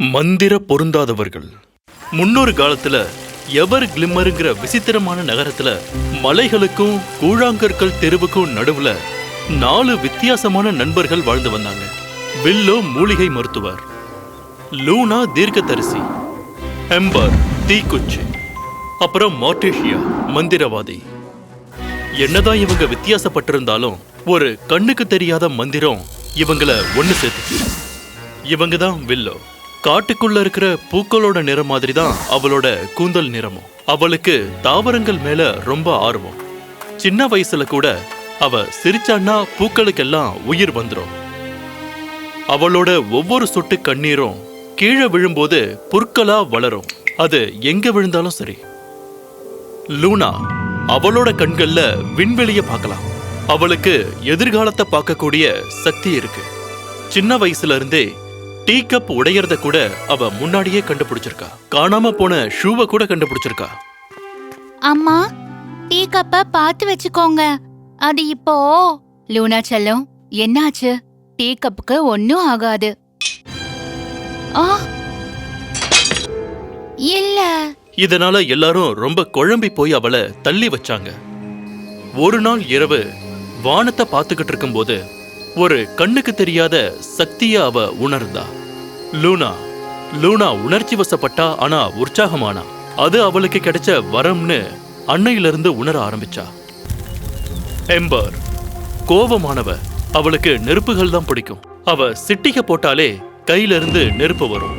மந்திர பொருந்தாதவர்கள். முன்னொரு காலத்துல எவர் கிளிம்மருங்கிற விசித்திரமான நகரத்துல மலைகளுக்கும் கூழாங்கற்கள் தெருவுக்கும் நடுவுல நாலு வித்தியாசமான நண்பர்கள் வாழ்ந்து வந்தாங்க. வில்லோ மூலிகை மருத்துவர். லூனா தீர்க்கதரிசி. எம்பர் தீக்குச்சி. அப்புறம் மார்டேஷியா மந்திரவாதி. என்னதான் இவங்க வித்தியாசப்பட்டிருந்தாலும் ஒரு கண்ணுக்கு தெரியாத மந்திரம் இவங்கள ஒன்று சேர்த்துச்சு. இவங்க தான் வில்லோ. காட்டுக்குள்ள இருக்கிற பூக்களோட நிறம் மாதிரி தான் அவளோட கூந்தல் நிறமும். அவளுக்கு தாவரங்கள் மேல ரொம்ப ஆர்வம். சின்ன வயசுல கூட அவ சிரிச்சான்னா பூக்களுக்கெல்லாம் உயிர் வந்துரும். அவளோட ஒவ்வொரு சொட்டு கண்ணீரும் கீழே விழும்போது புற்களா வளரும். அது எங்க விழுந்தாலும் சரி. லூனா அவளோட கண்கள்ல விண்வெளிய பார்க்கலாம். அவளுக்கு எதிர்காலத்தை பார்க்கக்கூடிய சக்தி இருக்கு. சின்ன வயசுல இருந்தே டீ கப் உடையறத கூட அவ முன்னாடியே கண்டுபிடிச்சிருக்கா. காணாம போன ஷூவை கூட கண்டுபிடிச்சிருக்கா. அம்மா டீ கப்ப பார்த்து வச்சுக்கோங்க. அது இப்போ லூனா செல்லம் என்னாச்சு? டீ கப்புக்கு ஒன்னும் ஆகாது. ஆ? இல்ல. இதனால எல்லாரும் ரொம்ப குழம்பி போய் அவளை தள்ளி வச்சாங்க. ஒரு நாள் இரவு வானத்தை பார்த்துக்கிட்டு இருக்கும்போது ஒரு கண்ணுக்கு தெரியாத சக்திய அவ உணர்ந்தா. லூனா. லூனா உணர்ச்சி வசப்பட்டா ஆனா உற்சாகமானா. அது அவளுக்கு கிடைச்ச வரம்னு அன்னையிலிருந்து உணர ஆரம்பிச்சா. எம்பர் கோபமானவ அவளுக்கு நெருப்புகள் தான் பிடிக்கும். அவ சிட்டிக போட்டாலே கையில இருந்து நெருப்பு வரும்.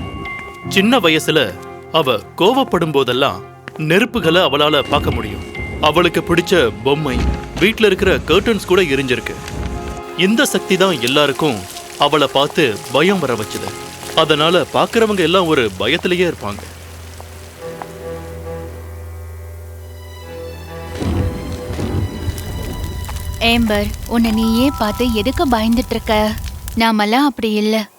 சின்ன வயசுல அவ கோவப்படும் போதெல்லாம் நெருப்புகளை அவளால பார்க்க முடியும். அவளுக்கு பிடிச்ச பொம்மை வீட்டில் இருக்கிற கர்டன்ஸ் கூட எரிஞ்சிருக்கு. இந்த சக்தி தான் எல்லாருக்கும் அவளை பார்த்து பயம் வர வச்சது. அதனால பார்க்கறவங்க எல்லாம் ஒரு பயத்திலேயே இருப்பாங்க. ஏம்பர் உன்னை நீயே பார்த்து எதுக்கு பயந்துட்டு இருக்க நாமெல்லாம் அப்படி இல்ல.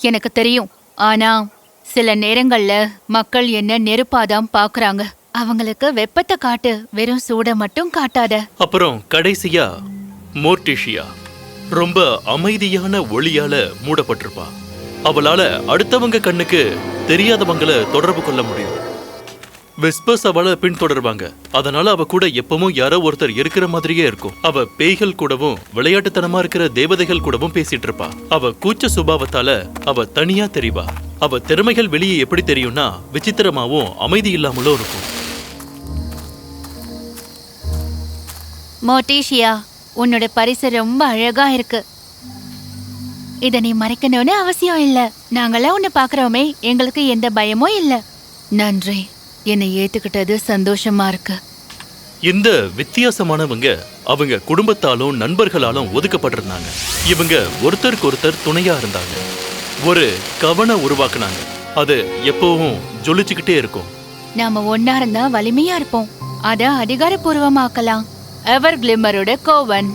எனக்கு தெரியும். ஆனா சில நேரங்கள்ல மக்கள் என்ன நெருப்பாதான் பாக்குறாங்க. அவங்களுக்கு வெப்பத்தை காட்டு வெறும் சூட மட்டும் காட்டாத. அப்புறம் கடைசியா மோர்டிஷியா ரொம்ப அமைதியான ஒளியால மூடப்பட்டிருப்பா. அவளால அடுத்தவங்க கண்ணுக்கு தெரியாதவங்கள தொடர்பு கொள்ள முடியும். வெஸ்பர்ஸ் அவளை பின்தொடர்வாங்க. அதனால அவ கூட எப்பவும் யாரோ ஒருத்தர் இருக்கிற மாதிரியே இருக்கும். அவ பேய்கள் கூடவும் விளையாட்டுத்தனமா இருக்கிற தேவதைகள் கூடவும் பேசிட்டு இருப்பா. அவ கூச்ச சுபாவத்தால அவ தனியா தெரிவா. அவ திறமைகள் வெளியே எப்படி தெரியும்னா விசித்திரமாவும் அமைதி இல்லாமலும் இருக்கும். மோட்டேஷியா உன்னோட பரிசு ரொம்ப அழகா இருக்கு. இத நீ மறைக்கணும்னு அவசியம் இல்ல. நாங்களாம் உன்னை பாக்குறோமே எங்களுக்கு எந்த பயமும் இல்ல. நன்றி. என்னை ஏத்துக்கிட்டது சந்தோஷமா இருக்கு. இந்த வித்தியாசமானவங்க அவங்க குடும்பத்தாலும் நண்பர்களாலும் ஒதுக்கப்பட்டிருந்தாங்க. இவங்க ஒருத்தருக்கு ஒருத்தர் துணையா இருந்தாங்க. ஒரு கவனை உருவாக்குனாங்க. அது எப்பவும் ஜொலிச்சுக்கிட்டே இருக்கும். நாம ஒன்னா இருந்தா வலிமையா இருப்போம். அத அதிகாரப்பூர்வமாக்கலாம். எவர் கிளிம்மரோட கோவன்.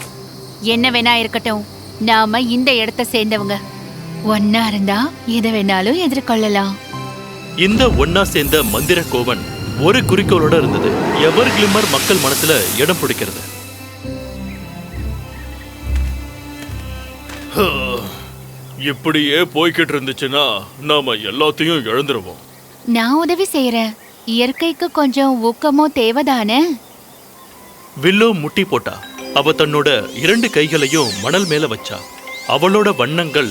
என்ன வேணா இருக்கட்டும். நாம இந்த இடத்த சேர்ந்தவங்க. ஒன்னா இருந்தா எதை வேணாலும் எதிர்கொள்ளலாம். இந்த ஒன்னா சேர்ந்த மந்திர கோவன் ஒரு குறிக்கோளோட இருந்தது. எவர் கிளிம்மர் மக்கள் மனசுல இடம் பிடிக்கிறது? இப்படியே போய்கிட்டு இருந்துச்சுன்னா நாம எல்லாத்தையும் இழந்துருவோம் நான் உதவி செய்யறேன் இயற்கைக்கு கொஞ்சம் ஊக்கமும் தேவைதானே? வில்லோ முட்டி போட்டா. அவ தன்னோட இரண்டு கைகளையும் மணல் மேல வச்சா. அவளோட வண்ணங்கள்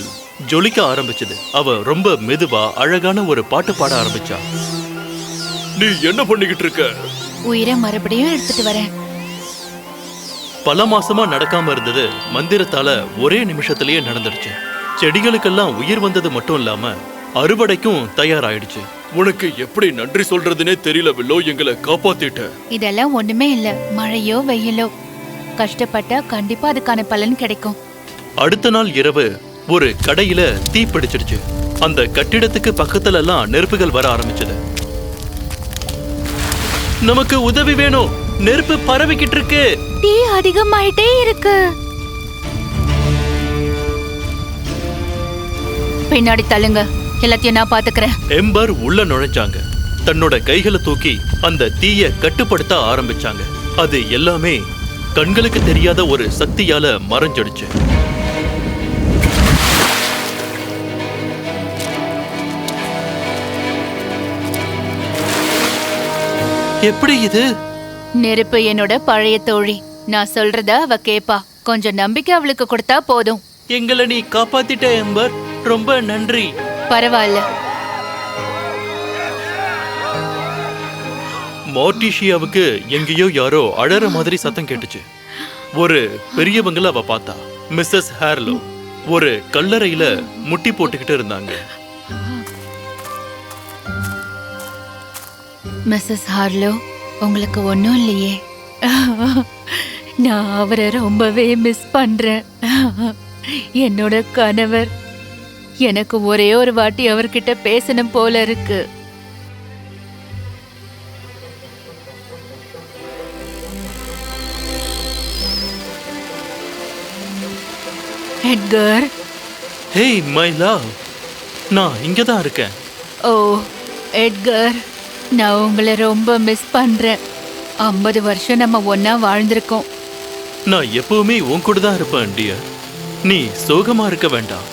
ஜொலிக்க ஆரம்பிச்சது. அவ ரொம்ப மெதுவா அழகான ஒரு பாட்டு பாட ஆரம்பிச்சா. நீ என்ன பண்ணிக்கிட்டு இருக்க? உயிரை மறுபடியும் எடுத்துட்டு வரேன். பல மாசமா நடக்காம இருந்தது. மந்திரத்தால ஒரே நிமிஷத்திலேயே நடந்துடுச்சு. செடிகளுக்கெல்லாம் உயிர் வந்தது மட்டும் இல்லாம அறுவடைக்கும் தயாராயிடுச்சு. உனக்கு எப்படி நன்றி சொல்றதுனே தெரியல வில்லோ எங்களை காப்பாத்திட்ட. இதெல்லாம் ஒண்ணுமே இல்ல. மழையோ வெயிலோ. கஷ்டப்பட்டா கண்டிப்பா அதுக்கான பலன் கிடைக்கும். அடுத்த நாள் இரவு ஒரு கடையில தீ பிடிச்சிடுச்சு. அந்த கட்டிடத்துக்கு பக்கத்துல எல்லாம் நெருப்புகள் வர ஆரம்பிச்சது. நமக்கு உதவி வேணும். நெருப்பு பரவிக்கிட்டு இருக்கு. டீ அதிகமாயிட்டே இருக்கு. பின்னாடி தள்ளுங்க. எல்லாத்தையும் நான் பாத்துக்கிறேன். எம்பர் உள்ள நுழைஞ்சாங்க. தன்னோட கைகளை தூக்கி அந்த தீய கட்டுப்படுத்த ஆரம்பிச்சாங்க. அது எல்லாமே கண்களுக்கு தெரியாத ஒரு சக்தியால மறைஞ்சிடுச்சு எப்படி இது? நெருப்பு என்னோட பழைய தோழி. நான் சொல்றத அவ கேப்பா. கொஞ்சம் நம்பிக்கை அவளுக்கு கொடுத்தா போதும். எங்களை நீ காப்பாத்திட்ட எம்பர். ரொம்ப நன்றி. பரவாயில்ல. மார்டிஷியாவுக்கு எங்கேயோ யாரோ அழற மாதிரி சத்தம் கேட்டுச்சு. ஒரு பெரியவங்கள அவ பார்த்தா. மிஸ்ஸஸ் ஹேர்லோ ஒரு கல்லறையில முட்டி போட்டுக்கிட்டு இருந்தாங்க. மிஸ்ஸஸ் ஹார்லோ உங்களுக்கு ஒன்றும் இல்லையே? நான் அவரை ரொம்பவே மிஸ் பண்றேன். என்னோட கணவர். எனக்கு ஒரே ஒரு வாட்டி அவர்கிட்ட பேசணும் போல இருக்கு. எட்கர் ஹேய் மை லவ் நான் இங்க தான் இருக்கேன். ஓ எட்கர் நான் உங்களை ரொம்ப மிஸ் பண்றேன். ஐம்பது வருஷம் நம்ம ஒண்ணா வாழ்ந்திருக்கோம். நான் எப்பவுமே உன் கூட தான் இருப்பேன் டியர் நீ சோகமா இருக்க வேண்டாம்.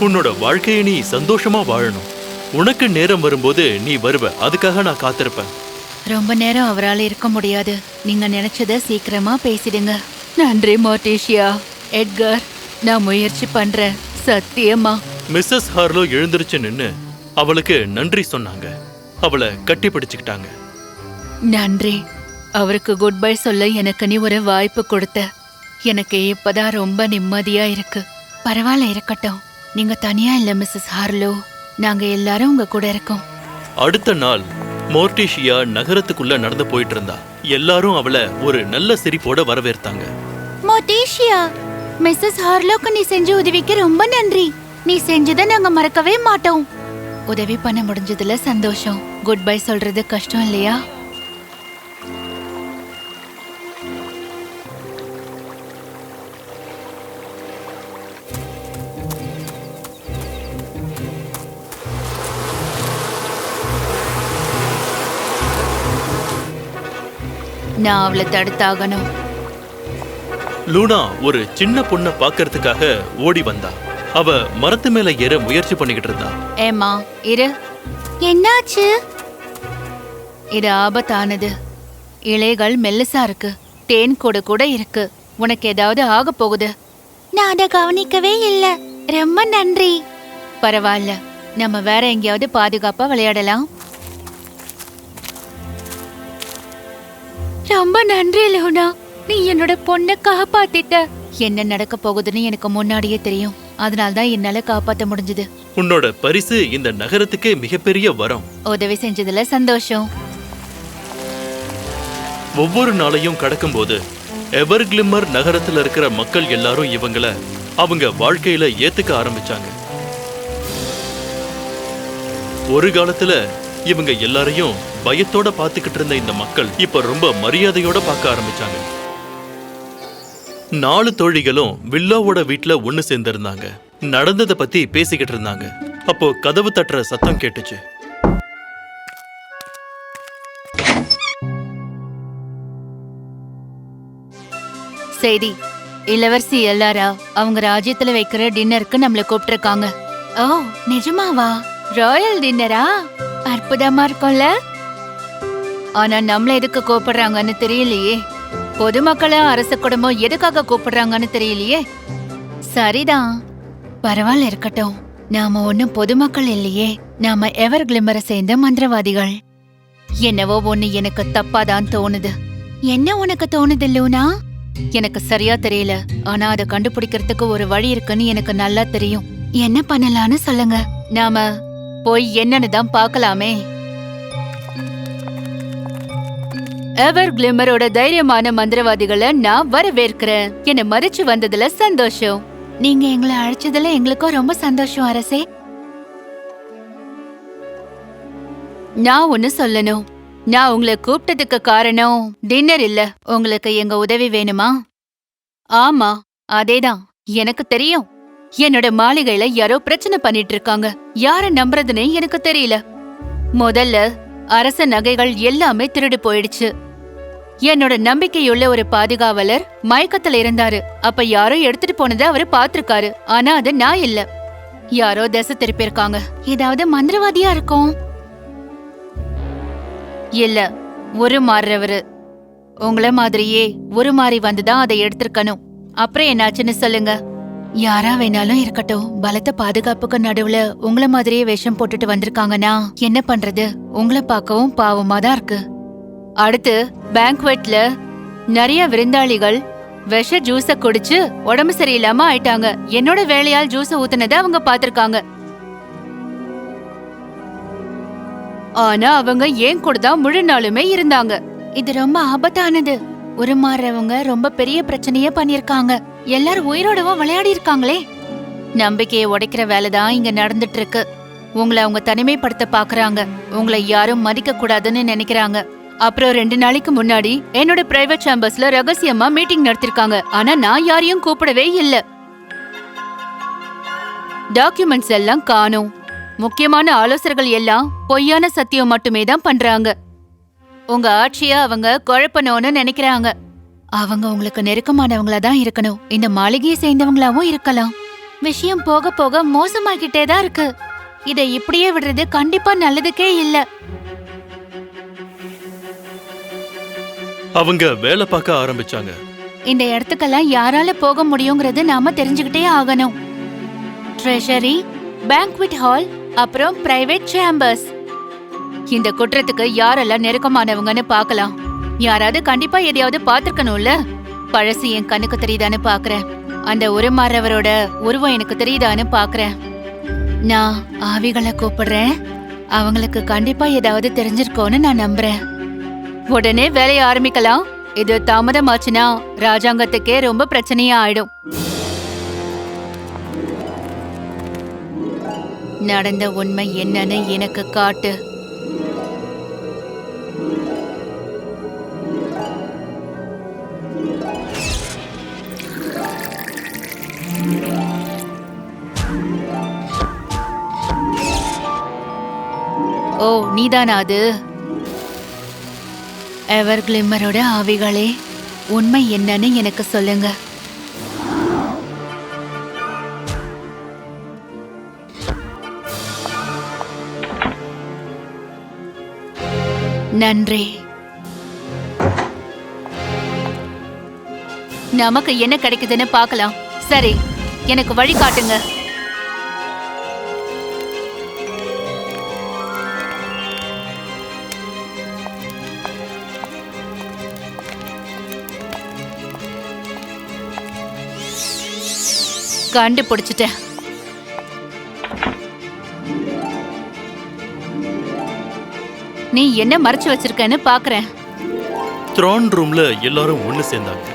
உன்னோட வாழ்க்கையை நீ சந்தோஷமா வாழணும். உனக்கு நேரம் வரும்போது நீ வருவ. அதுக்காக நான் காத்திருப்பேன். ரொம்ப நேரம் அவரால் இருக்க முடியாது. நீங்க நினைச்சத சீக்கிரமா பேசிடுங்க. நன்றி மோட்டேஷியா எட்கர் நான் முயற்சி பண்றேன். சத்தியமா? மிஸ்ஸஸ் ஹார்லோ எழுந்திருச்சு நின்னு அவளுக்கு நன்றி சொன்னாங்க. அவளை கட்டி பிடிச்சுக்கிட்டாங்க. நன்றி. அவருக்கு குட் பை சொல்ல எனக்கு நீ ஒரு வாய்ப்பு கொடுத்த. எனக்கு இப்பதான் ரொம்ப நிம்மதியா இருக்கு. பரவாயில்ல இருக்கட்டும். நீங்க தனியா இல்ல மிஸ்ஸஸ் ஹார்லோ. நாங்க எல்லாரும் உங்க கூட இருக்கோம். அடுத்த நாள் மோர்டிஷியா நகரத்துக்குள்ள நடந்து போயிட்டு இருந்தா. எல்லாரும் அவளை ஒரு நல்ல சிரிப்போட வரவேற்த்தாங்க மோட்டேஷியா மிஸ்ஸஸ் ஹார்லோக்கு நீ செஞ்ச உதவிக்கு ரொம்ப நன்றி. நீ செஞ்சதை நாங்க மறக்கவே மாட்டோம். உதவி பண்ண முடிஞ்சதுல சந்தோஷம். குட் பை சொல்றது கஷ்டம் இல்லையா? நான் அவளை தடுத்தாகணும். லூனா ஒரு சின்ன பொண்ணை பார்க்கறதுக்காக ஓடி வந்தா. அவ மரத்து மேல ஏற முயற்சி பண்ணிக்கிட்டு இருந்தா. ஏம்மா இரு. என்னாச்சு? இது ஆபத்தானது. இலைகள் மெல்லுசா இருக்கு. தேன் கூட கூட இருக்கு. உனக்கு ஏதாவது ஆக போகுது? நான் அதை கவனிக்கவே இல்ல. ரொம்ப நன்றி. பரவாயில்ல. நம்ம வேற எங்கேயாவது பாதுகாப்பா விளையாடலாம். ரொம்ப நன்றி லூனா. நீ என்னோட பொண்ணை காப்பாத்திட்ட. என்ன நடக்க போகுதுன்னு எனக்கு முன்னாடியே தெரியும். அதனால தான் என்னால காப்பாத்த முடிஞ்சது. உன்னோட பரிசு இந்த நகரத்துக்கே மிகப்பெரிய வரம். உதவி செஞ்சதுல சந்தோஷம். ஒவ்வொரு நாளையும் கடக்கும்போது எவர்கிளிம்மர் நகரத்துல இருக்கிற மக்கள் எல்லாரும் இவங்கள அவங்க வாழ்க்கையில ஏத்துக்க ஆரம்பிச்சாங்க. ஒரு காலத்துல இவங்க எல்லாரையும் பயத்தோட பார்த்துக்கிட்டு இருந்த இந்த மக்கள் இப்ப ரொம்ப மரியாதையோட பார்க்க ஆரம்பிச்சாங்க. நாலு தோழிகளும் வில்லோவோட வீட்ல ஒண்ணு சேர்ந்திருந்தாங்க. நடந்தத பத்தி பேசிக்கிட்டு இருந்தாங்க. அப்போ கதவு தட்டுற சத்தம் கேட்டுச்சு. சரி இளவரசி எல்லாரா அவங்க ராஜ்யத்துல வைக்கிற டின்னருக்கு நம்மள கூப்பிட்டுருக்காங்க. ஓ நிஜமாவா? ராயல் டின்னரா? அற்புதமா இருக்கும்ல. ஆனா நம்மள எதுக்கு கூப்பிடுறாங்கன்னு தெரியலையே. பொதுமக்களும் அரச குடும்பம் எதுக்காக கூப்பிடுறாங்கன்னு தெரியலையே. சரிதான். பரவாயில்ல இருக்கட்டும். நாம ஒன்னும் பொதுமக்கள் இல்லையே. நாம எவர் கிளிமரை சேர்ந்த மந்திரவாதிகள். என்னவோ ஒண்ணு எனக்கு தப்பாதான் தோணுது. என்ன உனக்கு தோணுது லூனா? எனக்கு சரியா தெரியல. ஆனா அதை கண்டுபிடிக்கிறதுக்கு ஒரு வழி இருக்குன்னு எனக்கு நல்லா தெரியும். என்ன பண்ணலாம்னு சொல்லுங்க. நாம போய் என்னன்னு தான் பார்க்கலாமே. எவர் கிளிமரோட தைரியமான மந்திரவாதிகளை நான் வரவேற்கிறேன். என்னை மதிச்சு வந்ததுல சந்தோஷம். நீங்க எங்களை அழைச்சதுல எங்களுக்கும் ரொம்ப சந்தோஷம் அரசே. நான் ஒன்னு சொல்லணும். நான் உங்களை கூப்பிட்டதுக்கு காரணம் டின்னர் இல்ல. உங்களுக்கு எங்க உதவி வேணுமா? ஆமா அதேதான். எனக்கு தெரியும். என்னோட மாளிகையில யாரோ பிரச்சனை பண்ணிட்டு இருக்காங்க. யார நம்புறதுன்னு எனக்கு தெரியல. முதல்ல அரச நகைகள் எல்லாமே திருடு போயிடுச்சு. என்னோட நம்பிக்கையுள்ள ஒரு பாதுகாவலர் மயக்கத்துல இருந்தாரு. அப்ப யாரோ எடுத்துட்டு போனதை அவரு பாத்திருக்காரு ஆனா அது நான் இல்ல. யாரோ திசை திருப்பியிருக்காங்க ஏதாவது மந்திரவாதியா இருக்கும். இல்ல ஒரு மாறுறவரு. உங்கள மாதிரியே ஒரு மாறி வந்துதான் அதை எடுத்திருக்கணும். அப்புறம் என்னாச்சுன்னு சொல்லுங்க. யாரா வேணாலும் இருக்கட்டும். பலத்த பாதுகாப்புக்கு நடுவுல உங்கள மாதிரியே வேஷம் போட்டுட்டு வந்திருக்காங்கன்னா என்ன பண்றது? உங்களை பார்க்கவும் பாவமா தான் இருக்கு. அடுத்து பேங்க்வெட்ல நிறைய விருந்தாளிகள் விஷ ஜூஸ குடிச்சு உடம்பு சரியில்லாம ஆயிட்டாங்க. என்னோட வேலையால் ஜூஸ ஊத்துனதை அவங்க பாத்திருக்காங்க ஆனா அவங்க ஏன் கூட தான் முழு நாளுமே இருந்தாங்க. இது ரொம்ப ஆபத்தானது. உருமாறுறவங்க ரொம்ப பெரிய பிரச்சனையே பண்ணிருக்காங்க எல்லாரும் உயிரோடவும் விளையாடி இருக்காங்களே? நம்பிக்கையை உடைக்கிற வேலை தான் இங்க நடந்துட்டு இருக்கு உங்களை அவங்க தனிமைப்படுத்த பாக்குறாங்க. உங்களை யாரும் மதிக்க கூடாதுன்னு நினைக்கிறாங்க. அப்புறம் ரெண்டு நாளைக்கு முன்னாடி என்னோட பிரைவேட் சேம்பர்ஸ்ல ரகசியமா மீட்டிங் நடத்திருக்காங்க. ஆனா நான் யாரையும் கூப்பிடவே இல்ல. டாக்குமெண்ட்ஸ் எல்லாம் காணும். முக்கியமான ஆலோசகர்கள் எல்லாம் பொய்யான சத்தியம் மட்டுமே தான் பண்றாங்க. உங்க ஆட்சியை அவங்க குழப்பணும்னு நினைக்கிறாங்க. அவங்க உங்களுக்கு நெருக்கமானவங்களா தான் இருக்கணும். இந்த மாளிகையை சேர்ந்தவங்களாவும் இருக்கலாம். விஷயம் போக போக மோசமாகிட்டே தான் இருக்கு. இதை இப்படியே விடுறது கண்டிப்பா நல்லதுக்கே இல்ல. அவங்க வேலை பார்க்க ஆரம்பிச்சாங்க. இந்த இடத்துக்கெல்லாம் யாரால போக முடியுங்கிறது நாம தெரிஞ்சுக்கிட்டே ஆகணும். ட்ரெஷரி பேங்க்விட் ஹால் அப்புறம் பிரைவேட் சேம்பர்ஸ் இந்த குற்றத்துக்கு யாரெல்லாம் நெருக்கமானவங்கன்னு பார்க்கலாம். யாராவது கண்டிப்பா எதையாவது பார்த்திருக்கணும்ல? பழசு என் கண்ணுக்கு தெரியுதான்னு பாக்குறேன். அந்த உருமாறவரோட உருவம் எனக்கு தெரியுதான்னு பாக்குறேன். நான் ஆவிகளை கூப்பிடுறேன். அவங்களுக்கு கண்டிப்பா ஏதாவது தெரிஞ்சிருக்கோன்னு நான் நம்புறேன். உடனே வேலைய ஆரம்பிக்கலாம். இது தாமதமாச்சுன்னா ராஜாங்கத்துக்கே ரொம்ப பிரச்சனையா ஆயிடும் நடந்த உண்மை என்னன்னு எனக்கு காட்டு. ஓ நீதானா அது? எவர் கிளிம்மரோட ஆவிகளே உண்மை என்னன்னு எனக்கு சொல்லுங்க. நன்றி. நமக்கு என்ன கிடைக்குதுன்னு பார்க்கலாம். சரி எனக்கு வழி காட்டுங்க. கண்டுபிடிச்சிட்டேன். நீ என்ன மறைச்சு வச்சிருக்கன்னு பாக்குறேன். த்ரான் ரூம்ல எல்லாரும் ஒண்ணு சேர்ந்தாங்க.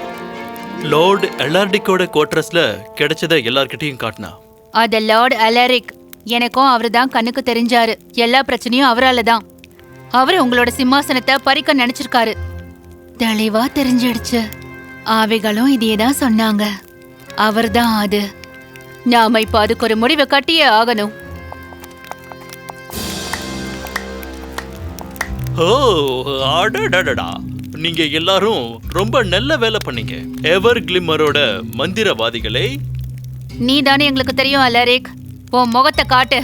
லார்ட் எலார்டிக்கோட குவார்டர்ஸ்ல கிடைச்சத எல்லார்கிட்டயும் காட்டினா? அத லார்ட் அலரிக் எனக்கும் அவர்தான் கண்ணுக்கு தெரிஞ்சாரு. எல்லா பிரச்சனையும் அவரால தான். அவர் உங்களோட சிம்மாசனத்தை பறிக்க நினைச்சிருக்காரு. தெளிவா தெரிஞ்சிடுச்சு. ஆவிகளும் இதையே தான் சொன்னாங்க. அவர்தான் அது. நாம இப்ப அதுக்கு ஒரு முடிவை கட்டியே ஆகணும். ஓ அடடடடா. நீங்க எல்லாரும் ரொம்ப நல்ல வேலை பண்ணீங்க. எவர் கிளிம்மரோட மந்திரவாதிகளே. நீ தானே எங்களுக்கு தெரியும் அலரிக். உன் முகத்தை காட்டு.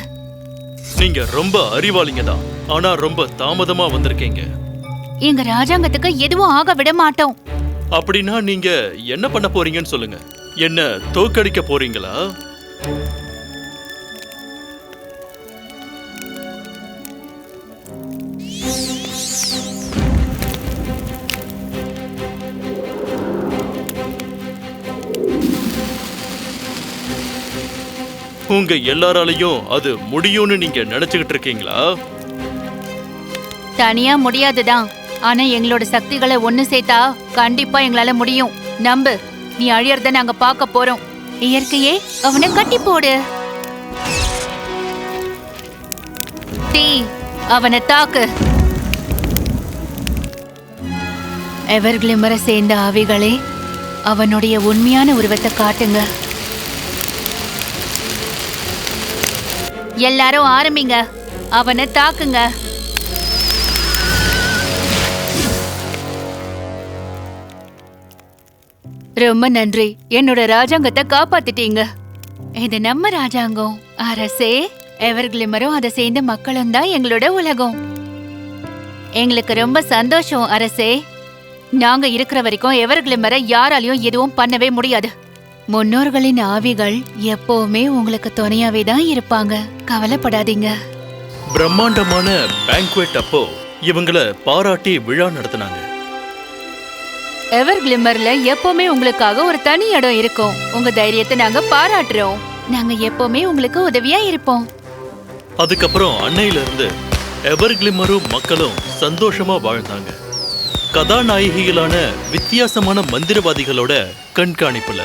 நீங்க ரொம்ப அறிவாளிங்க தான். ஆனா ரொம்ப தாமதமா வந்திருக்கீங்க. எங்க ராஜாங்கத்துக்கு எதுவும் ஆக விட மாட்டோம். அப்படின்னா நீங்க என்ன பண்ண போறீங்கன்னு சொல்லுங்க. என்ன தோக்கடிக்க போறீங்களா? உங்க எல்லாராலையும் அது முடியும்னு நீங்க நினைச்சுக்கிட்டு இருக்கீங்களா? தனியா முடியாதுதான். ஆனா எங்களோட சக்திகளை ஒண்ணு சேர்த்தா கண்டிப்பா எங்களால முடியும். நம்பு. நீ அழியறத நாங்க பார்க்க போறோம். இயற்கையே அவனை கட்டி போடு. தீ அவனை தாக்கு. எவர்கிளிமர சேர்ந்த ஆவிகளே அவனுடைய உண்மையான உருவத்தை காட்டுங்க. எல்லாரும் ஆரம்பிங்க அவனை தாக்குங்க. ரொம்ப நன்றி. என்னோட ராஜாங்கத்தை காப்பாத்திட்டீங்க. இது நம்ம ராஜாங்கம். அரசே எவர்கிளிமரும் அதை சேர்ந்த மக்களும் தான் எங்களோட உலகம். எங்களுக்கு ரொம்ப சந்தோஷம் அரசே. நாங்க இருக்கிற வரைக்கும் எவர்கிளிமர யாராலையும் எதுவும் பண்ணவே முடியாது. முன்னோர்களின் ஆவிகள் எப்பவுமே உங்களுக்கு துணையாவே தான் இருப்பாங்க. கவலைப்படாதீங்க. பிரம்மாண்டமான பேங்க்வெட் அப்போ இவங்கள பாராட்டி விழா நடத்தினாங்க. எவர் கிளிமர்ல எப்பவுமே உங்களுக்காக ஒரு தனி இடம் இருக்கும். உங்க தைரியத்தை நாங்க பாராட்டுறோம். நாங்க எப்பவுமே உங்களுக்கு உதவியா இருப்போம். அதுக்கப்புறம் அன்னையில இருந்து எவர்கிளிமரும் மக்களும் சந்தோஷமா வாழ்ந்தாங்க. கதாநாயகிகளான வித்தியாசமான மந்திரவாதிகளோட கண்காணிப்புல.